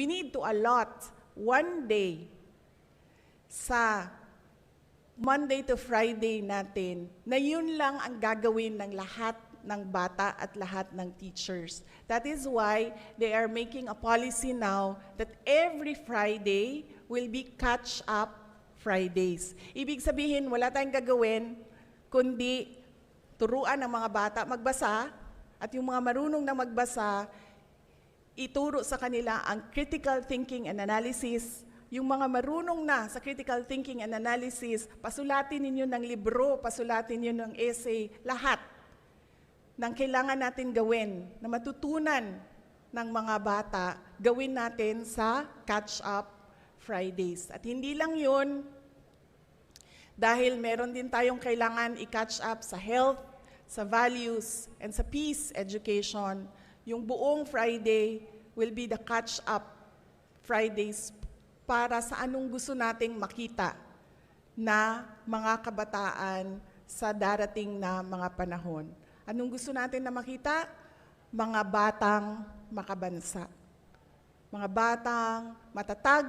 we need to allot one day sa Monday to Friday natin na yun lang ang gagawin ng lahat ng bata at lahat ng teachers. That is why they are making a policy now that every Friday will be catch-up Fridays. Ibig sabihin, wala tayong gagawin kundi turuan ang mga bata magbasa at yung mga marunong na magbasa, ituro sa kanila ang critical thinking and analysis. Yung mga marunong na sa critical thinking and analysis, pasulatin ninyo ng libro, pasulatin ninyo ng essay, lahat ng kailangan natin gawin na matutunan ng mga bata, gawin natin sa catch-up Fridays. At hindi lang yun, dahil meron din tayong kailangan i-catch up sa health, sa values, and sa peace education. Yung buong Friday will be the catch-up Fridays para sa anong gusto nating makita na mga kabataan sa darating na mga panahon. Anong gusto natin na makita? Mga batang makabansa. Mga batang matatag,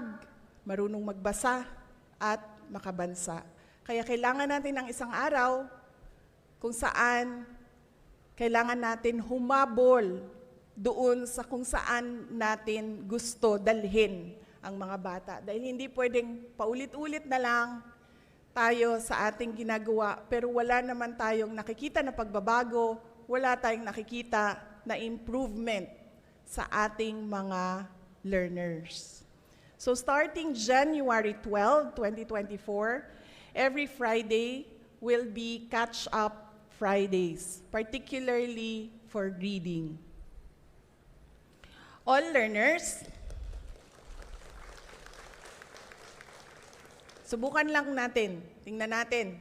marunong magbasa, at makabansa. Kaya kailangan natin ng isang araw kung saan kailangan natin humabol doon sa kung saan natin gusto dalhin ang mga bata. Dahil hindi pwedeng paulit-ulit na lang tayo sa ating ginagawa, pero wala naman tayong nakikita na pagbabago, wala tayong nakikita na improvement sa ating mga learners. So starting January 12, 2024, every Friday will be catch-up Fridays, particularly for reading. All learners, subukan lang natin, tingnan natin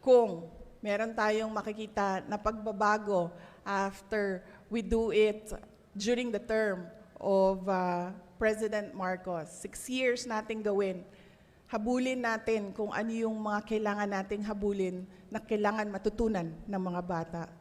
kung meron tayong makikita na pagbabago after we do it during the term of uh, President Marcos. Six years nating gawin. Habulin natin kung ano yung mga kailangan nating habulin na kailangan matutunan ng mga bata.